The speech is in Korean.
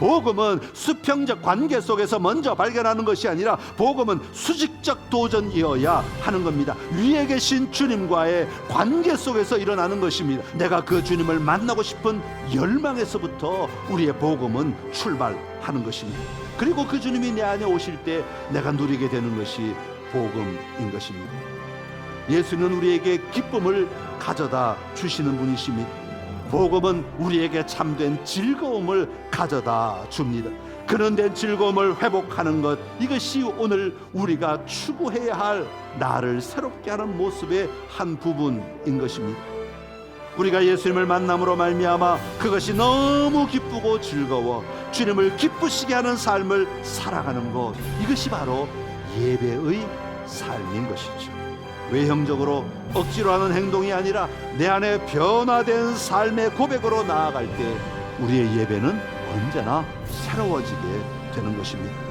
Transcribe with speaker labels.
Speaker 1: 복음은 수평적 관계 속에서 먼저 발견하는 것이 아니라 복음은 수직적 도전이어야 하는 겁니다. 위에 계신 주님과의 관계 속에서 일어나는 것입니다. 내가 그 주님을 만나고 싶은 열망에서부터 우리의 복음은 출발하는 것입니다. 그리고 그 주님이 내 안에 오실 때 내가 누리게 되는 것이 복음인 것입니다. 예수는 우리에게 기쁨을 가져다 주시는 분이십니다. 복음은 우리에게 참된 즐거움을 가져다 줍니다. 그런된 즐거움을 회복하는 것 이것이 오늘 우리가 추구해야 할 나를 새롭게 하는 모습의 한 부분인 것입니다. 우리가 예수님을 만남으로 말미암아 그것이 너무 기쁘고 즐거워 주님을 기쁘시게 하는 삶을 살아가는 것 이것이 바로 예배의 삶인 것이죠. 외형적으로 억지로 하는 행동이 아니라 내 안에 변화된 삶의 고백으로 나아갈 때 우리의 예배는 언제나 새로워지게 되는 것입니다.